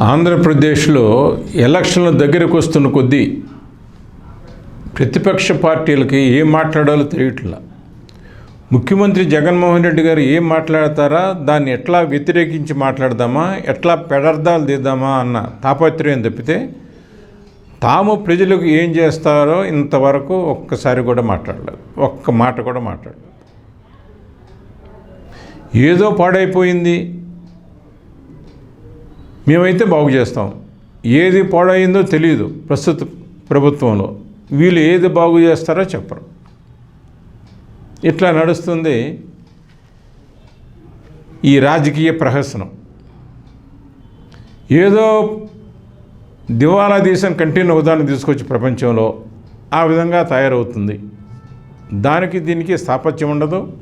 ఆంధ్రప్రదేశ్లో ఎలక్షన్ల దగ్గరకు వస్తున్న కొద్దీ ప్రతిపక్ష పార్టీలకి ఏం మాట్లాడాలో తెలియట్లా. ముఖ్యమంత్రి జగన్మోహన్ రెడ్డి గారు ఏం మాట్లాడతారా? దాన్ని ఎట్లా వ్యతిరేకించి మాట్లాడదామా? ఎట్లా పెడర్థాలు తీద్దామా అన్న తాపత్రయం తప్పితే తాము ప్రజలకు ఏం చేస్తారో ఇంతవరకు ఒక్కసారి కూడా మాట్లాడలేదు. ఒక్క మాట కూడా మాట్లాడలేదు. ఏదో పాడైపోయింది. మేమైతే బాగు చేస్తాం. ఏది పాడైందో తెలియదు ప్రస్తుత ప్రభుత్వంలో. వీళ్ళు ఏది బాగు చేస్తారో చెప్పరు. ఇట్లా నడుస్తుంది ఈ రాజకీయ ప్రహసనం. ఏదో దివాలా దేశం కంటిన్యూ ఉదాహరణ తీసుకొచ్చి ప్రపంచంలో ఆ విధంగా తయారవుతుంది. దానికి దీనికి స్థాపత్యం ఉండదు.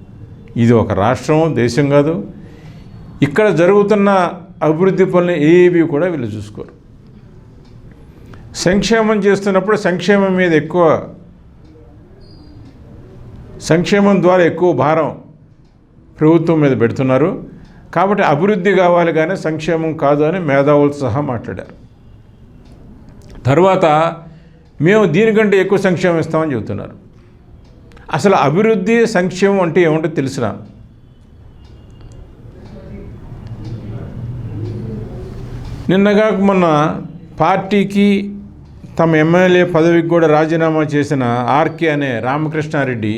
ఇది ఒక రాష్ట్రం దేశం కాదు. ఇక్కడ జరుగుతున్న అభివృద్ధి పనులు ఏవి కూడా వీళ్ళు చూసుకోరు. సంక్షేమం చేస్తున్నప్పుడు సంక్షేమం మీద ఎక్కువ సంక్షేమం ద్వారా ఎక్కువ భారం ప్రభుత్వం మీద పెడుతున్నారు. కాబట్టి అభివృద్ధి కావాలి కానీ సంక్షేమం కాదు అని మేధావులతో సహా మాట్లాడారు. తర్వాత మేము దీనికంటే ఎక్కువ సంక్షేమం ఇస్తామని చెబుతున్నారు. అసలు అభివృద్ధి సంక్షేమం అంటే ఏమంటో తెలిసినాను నిన్నగా మొన్న పార్టీకి తమ ఎమ్మెల్యే పదవికి కూడా రాజీనామా చేసిన ఆర్కే అనే రామకృష్ణారెడ్డి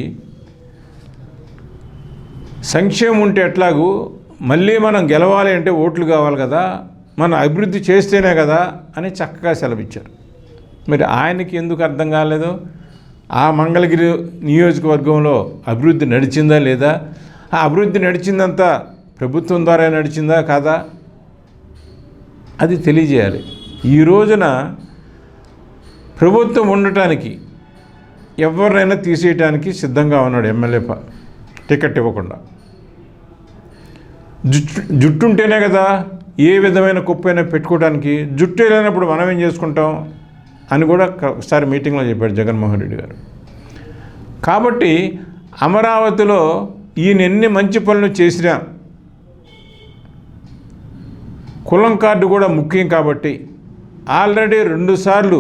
సంక్షేమం ఉంటే ఎట్లాగూ మళ్ళీ మనం గెలవాలి అంటే ఓట్లు కావాలి కదా మనం అభివృద్ధి చేస్తేనే కదా అని చక్కగా సెలవిచ్చారు. మరి ఆయనకి ఎందుకు అర్థం కాలేదు? ఆ మంగళగిరి నియోజకవర్గంలో అభివృద్ధి నడిచిందా లేదా? ఆ అభివృద్ధి నడిచిందంతా ప్రభుత్వం ద్వారా నడిచిందా కాదా? అది తెలియజేయాలి. ఈ రోజున ప్రభుత్వం ఉండటానికి ఎవరినైనా తీసేయటానికి సిద్ధంగా ఉన్నాడు ఎమ్మెల్యే ప- టికెట్ ఇవ్వకుండా. జుట్టు జుట్టు ఉంటేనే కదా ఏ విధమైన కుప్పైనా పెట్టుకోవడానికి జుట్టు లేనప్పుడు మనం ఏం చేసుకుంటాం అని కూడా ఒకసారి మీటింగ్లో చెప్పాడు జగన్మోహన్ రెడ్డి గారు. కాబట్టి అమరావతిలో ఈయన ఎన్ని మంచి పనులు చేసినా కులం కార్డు కూడా ముఖ్యం కాబట్టి ఆల్రెడీ రెండుసార్లు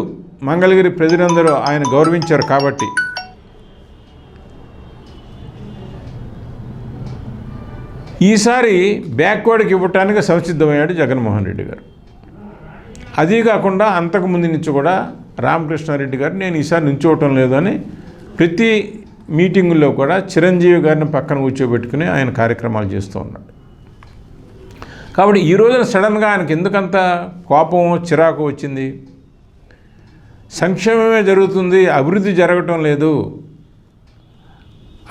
మంగళగిరి ప్రజలందరూ ఆయన గౌరవించారు కాబట్టి. ఈసారి బ్యాక్వర్డ్కి ఇవ్వటానికి సంసిద్ధమయ్యాడు జగన్మోహన్ రెడ్డి గారు. అదీ కాకుండా అంతకు ముందు నుంచి కూడా రామకృష్ణారెడ్డి గారు నేను ఈసారి నించోవటం లేదు అని ప్రతి మీటింగుల్లో కూడా చిరంజీవి గారిని పక్కన కూర్చోబెట్టుకుని ఆయన కార్యక్రమాలు చేస్తూ ఉన్నాడు. కాబట్టి ఈ రోజున సడన్గా ఆయనకి ఎందుకంత కోపం చిరాకు వచ్చింది? సంక్షేమమే జరుగుతుంది అభివృద్ధి జరగటం లేదు.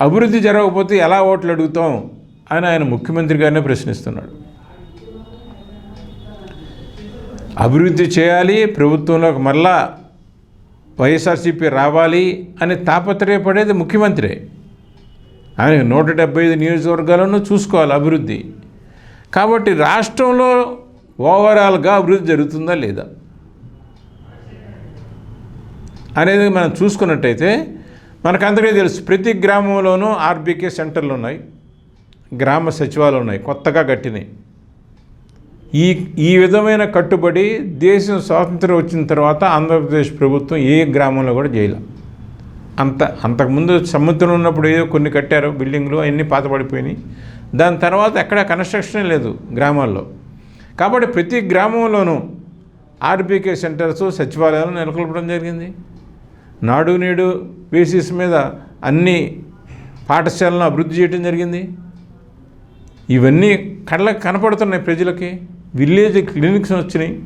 అభివృద్ధి జరగకపోతే ఎలా ఓట్లు అడుగుతాం అని ఆయన ముఖ్యమంత్రి గారినే ప్రశ్నిస్తున్నాడు. అభివృద్ధి చేయాలి ప్రభుత్వంలోకి మళ్ళా వైఎస్ఆర్సీపీ రావాలి అని తాపత్రయపడేది ముఖ్యమంత్రి. ఆయన నూట డెబ్బై ఐదు నియోజకవర్గాలను చూసుకోవాలి అభివృద్ధి. కాబట్టి రాష్ట్రంలో ఓవరాల్గా అభివృద్ధి జరుగుతుందా లేదా? అనేది మనం చూసుకున్నట్టయితే మనకు అందరికీ తెలుసు ప్రతి గ్రామంలోనూ ఆర్బీకే సెంటర్లు ఉన్నాయి గ్రామ సచివాలయాలు ఉన్నాయి కొత్తగా కట్టినాయి. ఈ ఈ విధమైన కట్టుబడి దేశం స్వాతంత్రం వచ్చిన తర్వాత ఆంధ్రప్రదేశ్ ప్రభుత్వం ఏ గ్రామంలో కూడా చేయలే. అంత అంతకుముందు సముద్రం ఉన్నప్పుడు ఏదో కొన్ని కట్టారు బిల్డింగ్లు అవన్నీ పాతపడిపోయినాయి దాని తర్వాత ఎక్కడ కన్స్ట్రక్షన్ లేదు గ్రామాల్లో. కాబట్టి ప్రతి గ్రామంలోనూ ఆర్బీకే సెంటర్స్ సచివాలయాలు నెలకొల్పడం జరిగింది. నాడు నేడు బేసిస్ మీద అన్ని పాఠశాలను అభివృద్ధి చేయడం జరిగింది. ఇవన్నీ కళ్ళకి కనపడుతున్నాయి ప్రజలకి. విలేజ్ క్లినిక్స్ వచ్చినాయి.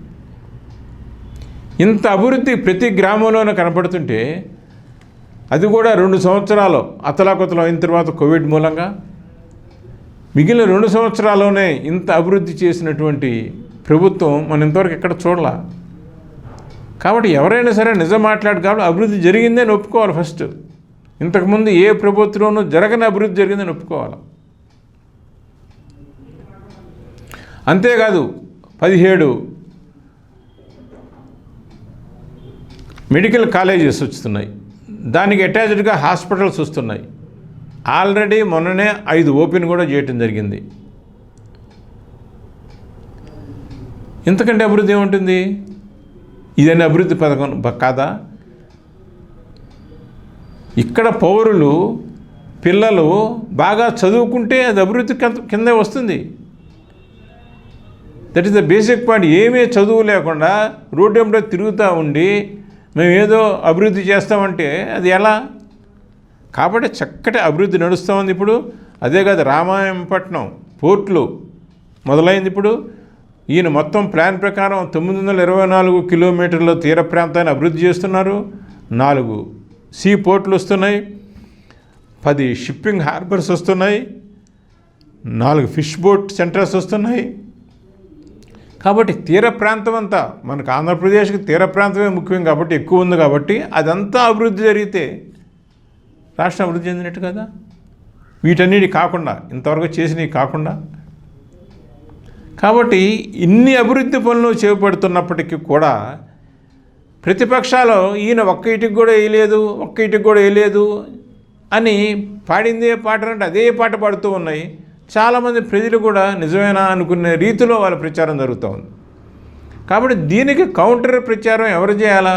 ఇంత అభివృద్ధి ప్రతి గ్రామంలోనూ కనపడుతుంటే అది కూడా రెండు సంవత్సరాలు అతలాకుతలం అయిన తర్వాత కోవిడ్ మూలంగా మిగిలిన రెండు సంవత్సరాల్లోనే ఇంత అభివృద్ధి చేసినటువంటి ప్రభుత్వం మనం ఇంతవరకు ఎక్కడ చూడలా. కాబట్టి ఎవరైనా సరే నిజం మాట్లాడు కాబట్టి అభివృద్ధి జరిగిందని ఒప్పుకోవాలి ఫస్ట్. ఇంతకుముందు ఏ ప్రభుత్వంలోనూ జరగని అభివృద్ధి జరిగిందని ఒప్పుకోవాలి అంతేకాదు పదిహేడు మెడికల్ కాలేజెస్ వస్తున్నాయి. దానికి అటాచ్డ్గా హాస్పిటల్స్ వస్తున్నాయి. ఆల్రెడీ మొన్ననే ఐదు ఓపెన్ కూడా చేయటం జరిగింది. ఇంతకంటే అభివృద్ధి ఏముంటుంది? ఇదని అభివృద్ధి పథకం కాదా? ఇక్కడ పౌరులు పిల్లలు బాగా చదువుకుంటే అది అభివృద్ధి కింద- కిందే వస్తుంది. That is the basic point ఏమీ చదువు లేకుండా రోడ్డు వెంబడి తిరుగుతూ ఉండి మేము ఏదో అభివృద్ధి చేస్తామంటే అది ఎలా? కాబట్టి చక్కటి అభివృద్ధి నడుస్తూ ఉంది ఇప్పుడు. అదే కాదు రామాయంపట్నం పోర్ట్లు మొదలైంది ఇప్పుడు. ఈయన మొత్తం ప్లాన్ ప్రకారం తొమ్మిది వందల ఇరవై నాలుగు కిలోమీటర్ల తీర ప్రాంతాన్ని అభివృద్ధి చేస్తున్నారు. నాలుగు సీ పోర్ట్లు వస్తున్నాయి. పది షిప్పింగ్ హార్బర్స్ వస్తున్నాయి. నాలుగు ఫిష్ బోట్ సెంటర్స్ వస్తున్నాయి. కాబట్టి తీర ప్రాంతం అంతా మనకు ఆంధ్రప్రదేశ్కి తీర ప్రాంతమే ముఖ్యం కాబట్టి ఎక్కువ ఉంది కాబట్టి అదంతా అభివృద్ధి జరిగితే రాష్ట్రం అభివృద్ధి చెందినట్టు కదా? వీటన్నిటి కాకుండా ఇంతవరకు చేసినవి కాకుండా? కాబట్టి ఇన్ని అభివృద్ధి పనులు చేపడుతున్నప్పటికీ కూడా ప్రతిపక్షాలు ఈయన ఒక్క ఇటుకు కూడా వేయలేదు ఒక్క ఇటుకు కూడా వేయలేదు అని పాడిందే పాట అంటే అదే పాట పాడుతూ ఉన్నాయి. చాలామంది ప్రజలు కూడా నిజమేనా అనుకునే రీతిలో వాళ్ళ ప్రచారం జరుగుతూ ఉంది. కాబట్టి దీనికి కౌంటర్ ప్రచారం ఎవరు చేయాలా?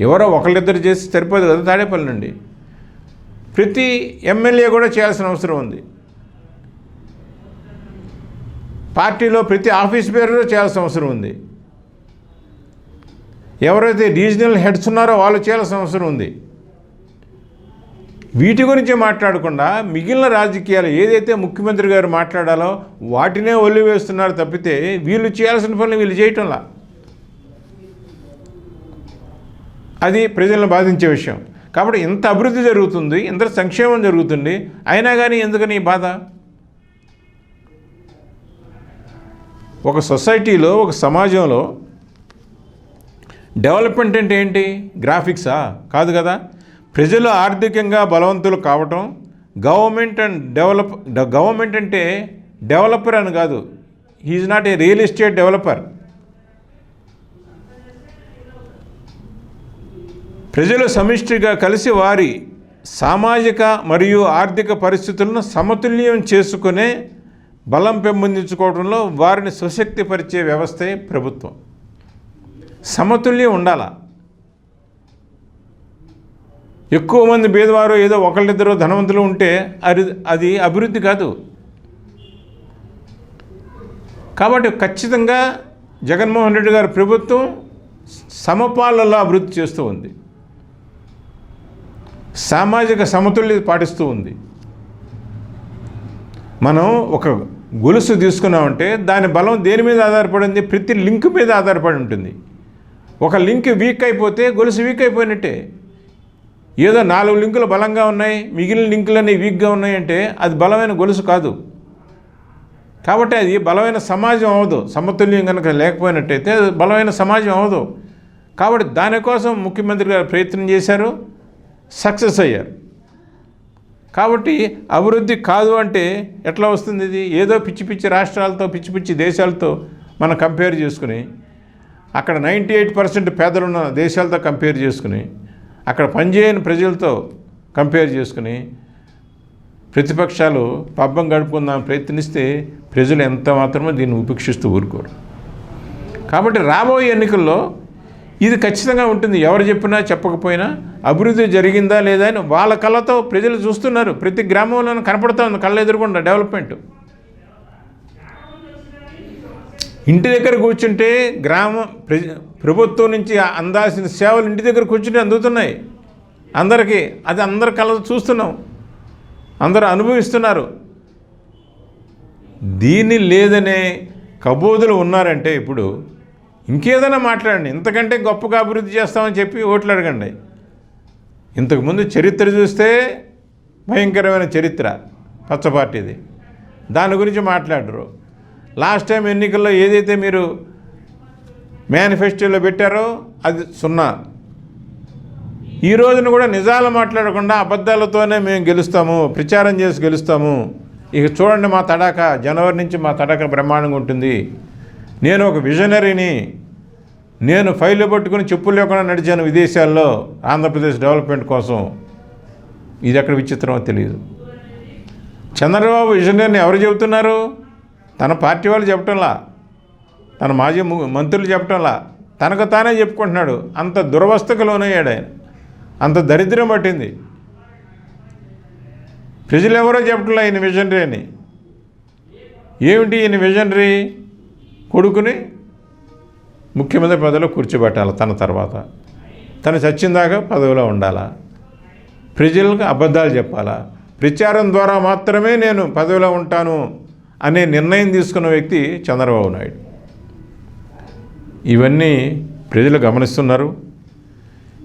ఎవరో ఒకళ్ళిద్దరు చేసి సరిపోదు కదా తాడేపల్లి నుండి. ప్రతి ఎమ్మెల్యే కూడా చేయాల్సిన అవసరం ఉంది. పార్టీలో ప్రతి ఆఫీస్ పేరులో చేయాల్సిన అవసరం ఉంది. ఎవరైతే రీజనల్ హెడ్స్ ఉన్నారో వాళ్ళు చేయాల్సిన అవసరం ఉంది. వీటి గురించి మాట్లాడకుండా మిగిలిన రాజకీయాలు ఏదైతే ముఖ్యమంత్రి గారు మాట్లాడాలో వాటినే ఒల్లి వేస్తున్నారు తప్పితే వీళ్ళు చేయాల్సిన పనులు వీళ్ళు చేయటంలా? అది ప్రజలను బాధించే విషయం. కాబట్టి ఇంత అభివృద్ధి జరుగుతుంది ఇంత సంక్షేమం జరుగుతుంది అయినా కానీ ఎందుకని ఈ బాధ? ఒక సొసైటీలో ఒక సమాజంలో డెవలప్మెంట్ అంటే ఏంటి? గ్రాఫిక్సా? కాదు కదా. ప్రజలు ఆర్థికంగా బలవంతులు కావటం గవర్నమెంట్ అండ్ డెవలప్ గవర్నమెంట్ అంటే డెవలపర్ అని కాదు. He's not a real estate developer. ప్రజలు సమిష్టిగా కలిసి వారి సామాజిక మరియు ఆర్థిక పరిస్థితులను సమతుల్యం చేసుకునే బలం పెంపొందించుకోవడంలో వారిని సుశక్తిపరిచే వ్యవస్థే ప్రభుత్వం. సమతుల్యం ఉండాలా. ఎక్కువ మంది పేదవారు ఏదో ఒకళ్ళిద్దరు ధనవంతులు ఉంటే అది అది అభివృద్ధి కాదు. కాబట్టి ఖచ్చితంగా జగన్మోహన్ రెడ్డి గారి ప్రభుత్వం సమపాలలో అభివృద్ధి చేస్తూ ఉంది. సామాజిక సమతుల్యత పాటిస్తూ ఉంది. మనం ఒక గొలుసు తీసుకున్నామంటే దాని బలం దేని మీద ఆధారపడింది? ప్రతి లింక్ మీద ఆధారపడి ఉంటుంది. ఒక లింక్ వీక్ అయిపోతే గొలుసు వీక్ అయిపోయినట్టే. ఏదో నాలుగు లింకులు బలంగా ఉన్నాయి మిగిలిన లింకులన్నీ వీక్గా ఉన్నాయంటే అది బలమైన గొలుసు కాదు. కాబట్టి అది బలమైన సమాజం అవ్వదు. సమతుల్యం కనుక లేకపోయినట్టయితే అది బలమైన సమాజం అవ్వదు. కాబట్టి దానికోసం ముఖ్యమంత్రి గారు ప్రయత్నం చేశారు. సక్సెస్ అయ్యారు. కాబట్టి అభివృద్ధి కాదు అంటే ఎట్లా వస్తుంది ఇది? ఏదో పిచ్చి పిచ్చి రాష్ట్రాలతో పిచ్చి పిచ్చి దేశాలతో మనం కంపేర్ చేసుకుని అక్కడ నైంటీ ఎయిట్ పర్సెంట్ పేదలున్న దేశాలతో కంపేర్ చేసుకుని అక్కడ పనిచేయని ప్రజలతో కంపేర్ చేసుకుని ప్రతిపక్షాలు పబ్బం గడుపుకుందాం ప్రయత్నిస్తే ప్రజలు ఎంత మాత్రమో దీన్ని ఉపేక్షిస్తూ ఊరుకోరు. కాబట్టి రాబోయే ఎన్నికల్లో ఇది ఖచ్చితంగా ఉంటుంది. ఎవరు చెప్పినా చెప్పకపోయినా అభివృద్ధి జరిగిందా లేదా అని వాళ్ళ కళ్ళతో ప్రజలు చూస్తున్నారు. ప్రతి గ్రామంలోనూ కనపడుతూ ఉంది కళ్ళ ఎదురుకుండా డెవలప్మెంట్. ఇంటి దగ్గర కూర్చుంటే గ్రామ ప్రజ ప్రభుత్వం నుంచి అందాల్సిన సేవలు ఇంటి దగ్గర కూర్చుంటే అందుతున్నాయి. అందరికీ అది అందరి కళ్ళతో చూస్తున్నాం. అందరూ అనుభవిస్తున్నారు. దీన్ని లేదనే కబోదులు ఉన్నారంటే ఇప్పుడు ఇంకేదైనా మాట్లాడండి. ఇంతకంటే గొప్పగా అభివృద్ధి చేస్తామని చెప్పి ఓట్లు అడగండి. ఇంతకుముందు చరిత్ర చూస్తే భయంకరమైన చరిత్ర పచ్చ పార్టీది దాని గురించి మాట్లాడరు. లాస్ట్ టైం ఎన్నికల్లో ఏదైతే మీరు మేనిఫెస్టోలో పెట్టారో అది సున్నా. ఈ రోజున కూడా నిజాలు మాట్లాడకుండా అబద్ధాలతోనే మేము గెలుస్తాము ప్రచారం చేసి గెలుస్తాము. ఇక చూడండి మా తడాక జనవరి నుంచి మా తడాక బ్రహ్మాండంగా ఉంటుంది. నేను ఒక విజనరీని నేను ఫైల్ పట్టుకుని చెప్పులు లేకుండా నడిచాను విదేశాల్లో ఆంధ్రప్రదేశ్ డెవలప్మెంట్ కోసం. ఇది ఎక్కడ విచిత్రమో తెలియదు. చంద్రబాబు విజనరీని ఎవరు చెబుతున్నారు? తన పార్టీ వాళ్ళు చెప్పటంలా. తన మాజీ మంత్రులు చెప్పటంలా. తనకు తానే చెప్పుకుంటున్నాడు. అంత దురవస్థకు లోనయ్యాడు ఆయన అంత దరిద్రం పట్టింది. ప్రజలు ఎవరో చెప్పట్లా ఈయన విజనరీ అని ఏమిటి ఈయన విజనరీ కొడుకుని? ముఖ్యమంత్రి పదవిలో కూర్చోబెట్టాలి తన తర్వాత. తను చచ్చిందాకా పదవిలో ఉండాలా? ప్రజలకు అబద్ధాలు చెప్పాలా? ప్రచారం ద్వారా మాత్రమే నేను పదవిలో ఉంటాను అనే నిర్ణయం తీసుకున్న వ్యక్తి చంద్రబాబు నాయుడు. ఇవన్నీ ప్రజలు గమనిస్తున్నారు.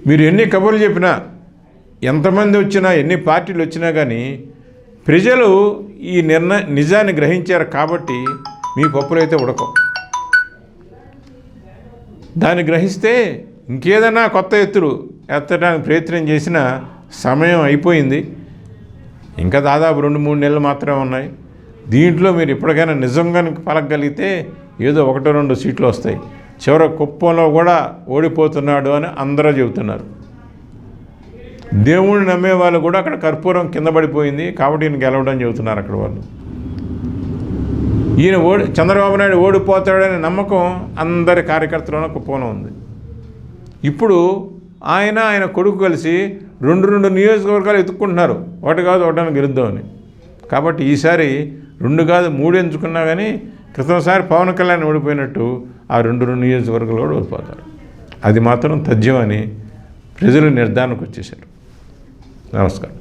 మీరు ఎన్ని కబుర్లు చెప్పినా ఎంతమంది వచ్చినా ఎన్ని పార్టీలు వచ్చినా కానీ ప్రజలు ఈ నిర్ణయ నిజాన్ని గ్రహించారు కాబట్టి మీ పప్పులైతే ఉడకవు. దాన్ని గ్రహిస్తే ఇంకేదన్నా కొత్త ఎత్తులు ఎత్తడానికి ప్రయత్నం చేసిన సమయం అయిపోయింది. ఇంకా దాదాపు రెండు మూడు నెలలు మాత్రమే ఉన్నాయి. దీంట్లో మీరు ఇప్పటికైనా నిజంగా పలకగలిగితే ఏదో ఒకటో రెండు సీట్లు వస్తాయి. చివరి కుప్పంలో కూడా ఓడిపోతున్నాడు అని అందరూ చెబుతున్నారు. దేవుణ్ణి నమ్మే వాళ్ళు కూడా అక్కడ కర్పూరం కింద పడిపోయింది. కాబట్టి ఈయన గెలవడం చెబుతున్నారు అక్కడ వాళ్ళు. ఈయన ఓడి చంద్రబాబు నాయుడు ఓడిపోతాడనే నమ్మకం అందరి కార్యకర్తలోనూ కుప్పంలో ఉంది. ఇప్పుడు ఆయన ఆయన కొడుకు కలిసి రెండు రెండు నియోజకవర్గాలు ఎత్తుక్కుంటున్నారు. ఒకటి కాదు ఒకటాన్ని గెలుద్దామని కాబట్టి ఈసారి రెండు కాదు మూడు ఎంచుకున్నా కానీ క్రితంసారి పవన్ కళ్యాణ్ ఓడిపోయినట్టు ఆ రెండు రెండు నియోజకవర్గాలు కూడా ఓడిపోతారు. అది మాత్రం తథ్యమని అని ప్రజలు నిర్ధారణకు వచ్చేసారు నమస్కారం.